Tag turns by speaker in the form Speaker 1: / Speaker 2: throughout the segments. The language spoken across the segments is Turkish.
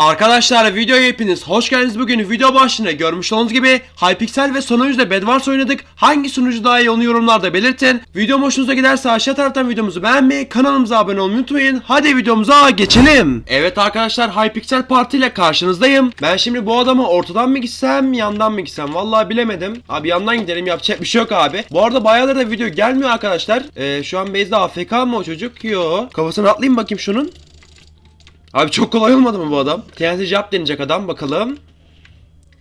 Speaker 1: Arkadaşlar videoya hepiniz hoş geldiniz. Bugün video başlığında görmüş olduğunuz gibi Hypixel ve Sonucu'da Bedwars oynadık. Hangi sunucu daha iyi onu yorumlarda belirtin. Video hoşunuza giderse aşağı taraftan videomuzu beğenmeyi, kanalımıza abone olmayı unutmayın. Hadi videomuza geçelim. Evet arkadaşlar Hypixel Parti ile karşınızdayım. Ben şimdi bu adamı ortadan mı gitsem, yandan mı gitsem? Vallahi bilemedim. Abi yandan gidelim yapacak bir şey yok abi. Bu arada bayağıdır da video gelmiyor arkadaşlar. Ee, şu an base'de AFK mı o çocuk? Yo. Kafasını atlayayım bakayım şunun. Abi çok kolay olmadı mı bu adam? TNT cevap deneyecek adam bakalım.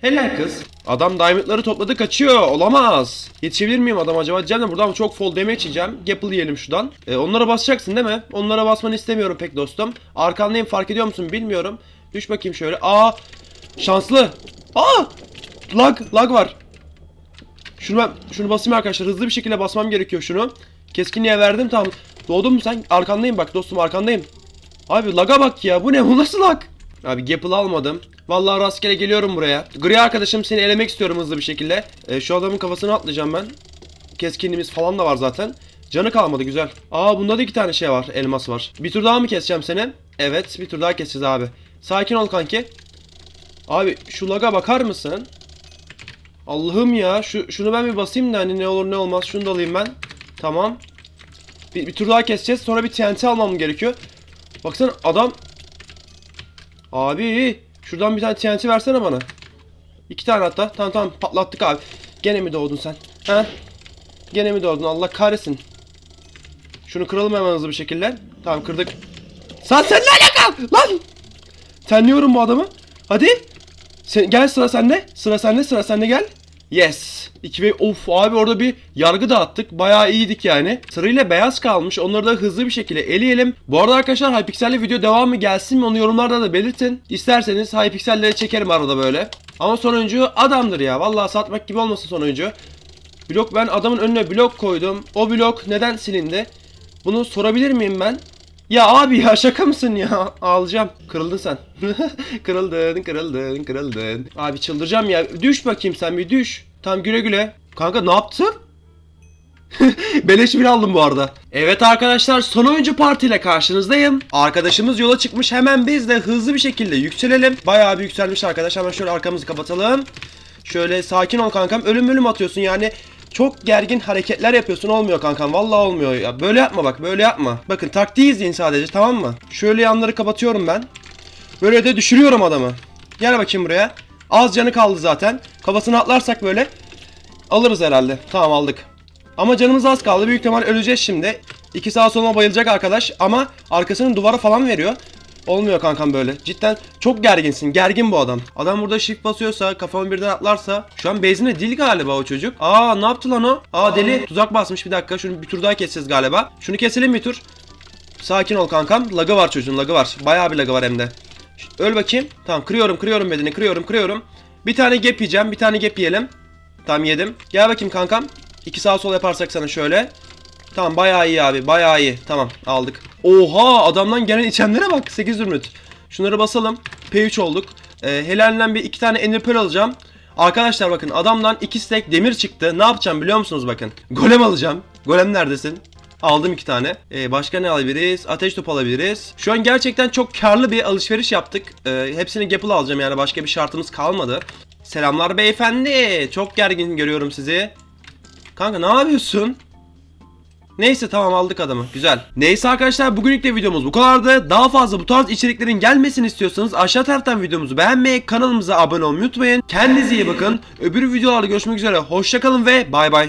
Speaker 1: Helal kız. Adam diamondları topladı kaçıyor. Olamaz. Yetişebilir miyim adam acaba? Diyeceğim de buradan çok fall damage yiyeceğim. Gapple yiyelim şuradan. Ee, onlara basacaksın değil mi? Onlara basmanı istemiyorum pek dostum. Arkandayım fark ediyor musun bilmiyorum. Düş bakayım şöyle. Aa! Şanslı. Aa! Lag, lag var. Şunu ben, şunu basayım arkadaşlar. Hızlı bir şekilde basmam gerekiyor şunu. Keskinliğe verdim tamam. Doğdun mu sen? Arkandayım bak dostum arkandayım. Abi laga bak ya bu ne bu nasıl lag? Abi Gapple almadım. Vallahi rastgele geliyorum buraya. Gri arkadaşım seni elemek istiyorum hızlı bir şekilde. Ee, şu adamın kafasını atlayacağım ben. Keskinliğimiz falan da var zaten. Canı kalmadı güzel. Aa bunda da iki tane şey var. Elmas var. Bir tur daha mı keseceğim seni? Evet bir tur daha keseceğiz abi. Sakin ol kanki. Abi şu laga bakar mısın? Allah'ım ya şu şunu ben bir basayım da hani ne olur ne olmaz şunu da alayım ben. Tamam. Bir, bir tur daha keseceğiz sonra bir TNT almam gerekiyor. Baksana adam Abi şuradan bir tane TNT versene bana. İki tane hatta. Tamam tamam patlattık abi. Gene mi doğdun sen? He? Gene mi doğdun? Allah kahretsin. Şunu kıralım hemen hızlı bir şekilde. Tamam kırdık. Sen sen ne alaka? Lan! Tenliyorum bu adamı. Hadi. Sen, gel sıra sende. Sıra sende sıra sende gel. Yes. 2 ve of abi orada bir yargı dağıttık. Bayağı iyiydik yani. Sırayla beyaz kalmış. Onları da hızlı bir şekilde eleyelim. Bu arada arkadaşlar Hypixel'le video devamı gelsin mi onu yorumlarda da belirtin. İsterseniz Hypixel'leri çekerim arada böyle. Ama sonuncu adamdır ya. Vallahi satmak gibi olmasın sonuncu. Blok ben adamın önüne blok koydum. O blok neden silindi? Bunu sorabilir miyim ben? Ya abi ya şaka mısın ya? Ağlayacağım. Kırıldın sen. kırıldın, kırıldın, kırıldın. Abi çıldıracağım ya. Düş bakayım sen bir düş. Tamam güle güle. Kanka ne yaptın? Beleş bir aldım bu arada. Evet arkadaşlar son oyuncu partiyle karşınızdayım. Arkadaşımız yola çıkmış hemen biz de hızlı bir şekilde yükselelim. Bayağı bir yükselmiş arkadaş hemen şöyle arkamızı kapatalım. Şöyle sakin ol kankam ölüm ölüm atıyorsun yani çok gergin hareketler yapıyorsun olmuyor kankam vallahi olmuyor ya böyle yapma bak böyle yapma. Bakın taktiği izleyin sadece tamam mı? Şöyle yanları kapatıyorum ben. Böyle de düşürüyorum adamı. Gel bakayım buraya. Az canı kaldı zaten. Kafasını atlarsak böyle alırız herhalde. Tamam aldık. Ama canımız az kaldı. Büyük ihtimal öleceğiz şimdi. İki sağa soluma bayılacak arkadaş ama arkasının duvara falan veriyor. Olmuyor kankam böyle. Cidden çok gerginsin. Gergin bu adam. Adam burada shift basıyorsa, kafamı birden atlarsa. Şu an base'inde değil galiba o çocuk. Aa ne yaptı lan o? Aa deli. Tuzak basmış bir dakika. Şunu bir tur daha keseceğiz galiba. Şunu keselim bir tur. Sakin ol kankam. Lagı var çocuğun lagı var. Bayağı bir lagı var hem de. Öl bakayım. Tamam kırıyorum kırıyorum bedeni kırıyorum kırıyorum. Bir tane gap yiyeceğim. Bir tane gap yiyelim. Tamam yedim. Gel bakayım kankam. İki sağ sol yaparsak sana şöyle. Tamam bayağı iyi abi bayağı iyi. Tamam aldık. Oha adamdan gelen içenlere bak 8 zümrüt. Şunları basalım. P3 olduk. Ee, helalinden bir iki tane ender alacağım. Arkadaşlar bakın adamdan 2 stack demir çıktı. Ne yapacağım biliyor musunuz bakın. Golem alacağım. Golem neredesin? Aldım iki tane. Ee, başka ne alabiliriz? Ateş topu alabiliriz. Şu an gerçekten çok karlı bir alışveriş yaptık. Ee, hepsini Gapple alacağım yani başka bir şartımız kalmadı. Selamlar beyefendi. Çok gergin görüyorum sizi. Kanka ne yapıyorsun? Neyse tamam aldık adamı. Güzel. Neyse arkadaşlar bugünlük de videomuz bu kadardı. Daha fazla bu tarz içeriklerin gelmesini istiyorsanız aşağı taraftan videomuzu beğenmeyi, kanalımıza abone olmayı unutmayın. Kendinize iyi bakın. Öbür videolarda görüşmek üzere. Hoşçakalın ve bay bay.